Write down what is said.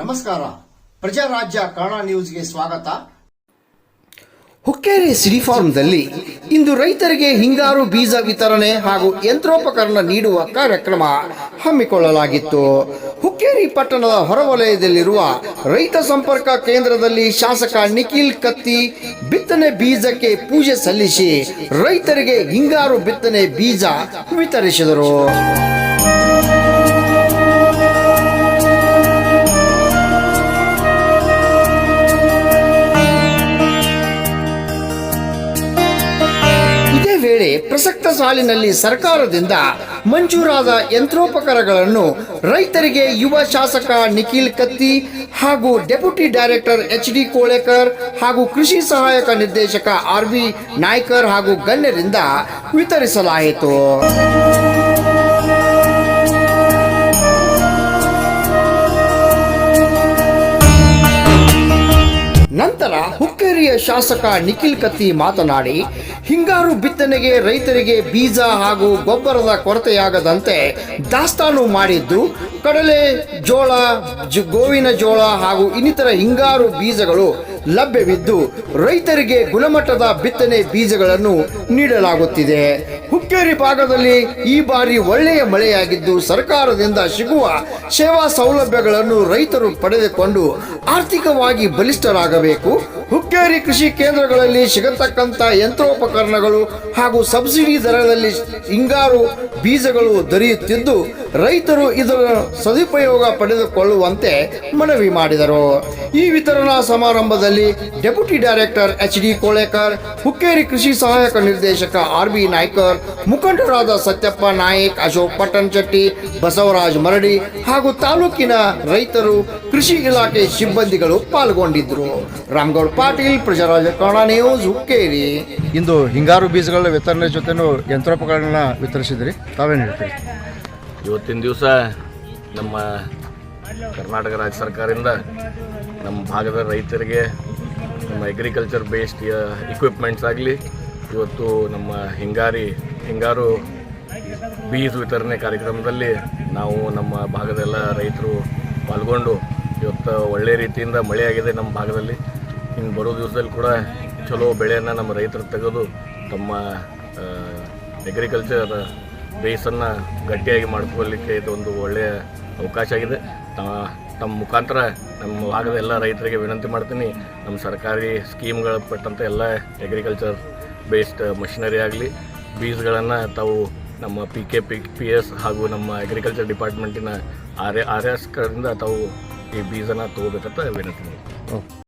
ನಮಸ್ಕಾರ. ಪ್ರಜಾರಾಜ್ಯ ಕನ್ನಡ ನ್ಯೂಸ್ಗೆ ಸ್ವಾಗತ. ಹುಕ್ಕೇರಿ ಸಿರಿ ಫಾರ್ಮ್ದಲ್ಲಿ ಇಂದು ರೈತರಿಗೆ ಹಿಂಗಾರು ಬೀಜ ವಿತರಣೆ ಹಾಗೂ ಯಂತ್ರೋಪಕರಣ ನೀಡುವ ಕಾರ್ಯಕ್ರಮ ಹಮ್ಮಿಕೊಳ್ಳಲಾಗಿತ್ತು. ಹುಕ್ಕೇರಿ ಪಟ್ಟಣದ ಹೊರವಲಯದಲ್ಲಿರುವ ರೈತ ಸಂಪರ್ಕ ಕೇಂದ್ರದಲ್ಲಿ ಶಾಸಕ ನಿಖಿಲ್ ಕತ್ತಿ ಬಿತ್ತನೆ ಬೀಜಕ್ಕೆ ಪೂಜೆ ಸಲ್ಲಿಸಿ ರೈತರಿಗೆ ಹಿಂಗಾರು ಬಿತ್ತನೆ ಬೀಜ ವಿತರಿಸಿದರು. ವೇಳೆ ಪ್ರಸಕ್ತ ಸಾಲಿನಲ್ಲಿ ಸರ್ಕಾರದಿಂದ ಮಂಜೂರಾದ ಯಂತ್ರೋಪಕರಣಗಳನ್ನು ರೈತರಿಗೆ ಯುವ ಶಾಸಕ ನಿಖಿಲ್ ಕತ್ತಿ ಹಾಗೂ deputy director H D Kolekar ಹಾಗೂ ಕೃಷಿ ಸಹಾಯಕ ನಿರ್ದೇಶಕ ಆರ್ ವಿ ನಾಯ್ಕರ್ ಹಾಗೂ ಗಣ್ಯರಿಂದ ವಿತರಿಸಲಾಯಿತು. ನಂತರ ಹುಕ್ಕೇರಿಯ ಶಾಸಕ ನಿಖಿಲ್ ಕತ್ತಿ ಮಾತನಾಡಿ, ಹಿಂಗಾರು ಬಿತ್ತನೆಗೆ ರೈತರಿಗೆ ಬೀಜ ಹಾಗೂ ಗೊಬ್ಬರದ ಕೊರತೆಯಾಗದಂತೆ ದಾಸ್ತಾನು ಮಾಡಿದ್ದು, ಕಡಲೆ, ಜೋಳ ಗೋವಿನ ಜೋಳ ಹಾಗೂ ಇನ್ನಿತರ ಹಿಂಗಾರು ಬೀಜಗಳು ಲಭ್ಯವಿದ್ದು, ರೈತರಿಗೆ ಗುಣಮಟ್ಟದ ಬಿತ್ತನೆ ಬೀಜಗಳನ್ನು ನೀಡಲಾಗುತ್ತಿದೆ. ಹುಕ್ಕೇರಿ ಭಾಗದಲ್ಲಿ ಈ ಬಾರಿ ಒಳ್ಳೆಯ ಮಳೆಯಾಗಿದ್ದು ಸರ್ಕಾರದಿಂದ ಸಿಗುವ ಸೇವಾ ಸೌಲಭ್ಯಗಳನ್ನು ರೈತರು ಪಡೆದುಕೊಂಡು ಆರ್ಥಿಕವಾಗಿ ಬಲಿಷ್ಠರಾಗಬೇಕು. ಹುಕ್ಕೇರಿ ಕೃಷಿ ಕೇಂದ್ರಗಳಲ್ಲಿ ಸಿಗತಕ್ಕಂಥ ಯಂತ್ರೋಪಕರಣಗಳು ಹಾಗೂ ಸಬ್ಸಿಡಿ ದರದಲ್ಲಿ ಹಿಂಗಾರು ಬೀಜಗಳು ದೊರೆಯುತ್ತಿದ್ದು, ರೈತರು ಇದರ ಸದುಪಯೋಗ ಪಡೆದುಕೊಳ್ಳುವಂತೆ ಮನವಿ ಮಾಡಿದರು. ಈ ವಿತರಣಾ ಸಮಾರಂಭದಲ್ಲಿ deputy director H D Kolekar, Hukkeri ಕೃಷಿ ಸಹಾಯಕ ನಿರ್ದೇಶಕ ಆರ್ ಬಿ ನಾಯ್ಕರ್, ಮುಖಂಡರಾದ ಸತ್ಯಪ್ಪ ನಾಯಕ್, ಅಶೋಕ್ ಪಟ್ಟಣ್ ಶೆಟ್ಟಿ ಬಸವರಾಜ್ ಮರಡಿ ಹಾಗೂ ತಾಲೂಕಿನ ರೈತರು ಕೃಷಿ ಇಲಾಖೆ ಸಿಬ್ಬಂದಿಗಳು ಪಾಲ್ಗೊಂಡಿದ್ದರು. ರಾಮ್ಗೌಡ್ ಪಾಟೀಲ್ ಪ್ರಜಾರಾಜ ಕನ್ನಡ ನ್ಯೂಸ್ ಹುಕ್ಕೇರಿ. ಇಂದು ಹಿಂಗಾರು ಬೀಜಗಳ ವಿತರಣೆ ಜೊತೆನೂ ಯಂತ್ರೋಪಕರಣ ವಿತರಿಸಿದ್ರಿ. ತಾವೇನು ಹೇಳ್ತೀರಿ? ಇವತ್ತಿನ ದಿವಸ ನಮ್ಮ ಕರ್ನಾಟಕ ರಾಜ್ಯ ಸರ್ಕಾರದಿಂದ ನಮ್ಮ ಭಾಗದ ರೈತರಿಗೆ ನಮ್ಮ ಅಗ್ರಿಕಲ್ಚರ್ ಬೇಸ್ಡ್ ಇಕ್ವಿಪ್ಮೆಂಟ್ಸ್ ಆಗಲಿ ಇವತ್ತು ನಮ್ಮ ಹಿಂಗಾರಿ ಹಿಂಗಾರು ಬೀಜ ವಿತರಣೆ ಕಾರ್ಯಕ್ರಮದಲ್ಲಿ ನಾವು ನಮ್ಮ ಭಾಗದೆಲ್ಲ ರೈತರು ಪಾಲ್ಗೊಂಡು ಇವತ್ತು ಒಳ್ಳೆಯ ರೀತಿಯಿಂದ ಮಳೆಯಾಗಿದೆ ನಮ್ಮ ಭಾಗದಲ್ಲಿ. ಇನ್ನು ಬರೋ ದಿವಸದಲ್ಲಿ ಕೂಡ ಚಲೋ ಬೆಳೆಯನ್ನು ನಮ್ಮ ರೈತರು ತೆಗೆದು ತಮ್ಮ ಅಗ್ರಿಕಲ್ಚರ್ ಬೇಸನ್ನು ಗಟ್ಟಿಯಾಗಿ ಮಾಡ್ಕೊಳ್ಳಿಕ್ಕೆ ಇದೊಂದು ಒಳ್ಳೆಯ ಅವಕಾಶ ಆಗಿದೆ. ತಮ್ಮ ಮುಖಾಂತರ ನಮ್ಮ ಭಾಗದ ಎಲ್ಲ ರೈತರಿಗೆ ವಿನಂತಿ ಮಾಡ್ತೀನಿ. ನಮ್ಮ ಸರ್ಕಾರಿ ಸ್ಕೀಮ್ಗಳ ಪಟ್ಟಂಥ ಎಲ್ಲ ಅಗ್ರಿಕಲ್ಚರ್ ಬೇಸ್ಡ್ ಮಷಿನರಿ ಆಗಲಿ, ಬೀಜಗಳನ್ನು ತಾವು ನಮ್ಮ P K P P S ಹಾಗೂ ನಮ್ಮ ಅಗ್ರಿಕಲ್ಚರ್ ಡಿಪಾರ್ಟ್ಮೆಂಟಿನ ಆರ್ ಆರ್ ತಾವು ಈ ಬೀಜನ ತಗೋಬೇಕಂತ ವಿನಂತಿ ಮಾಡ್ತೀನಿ.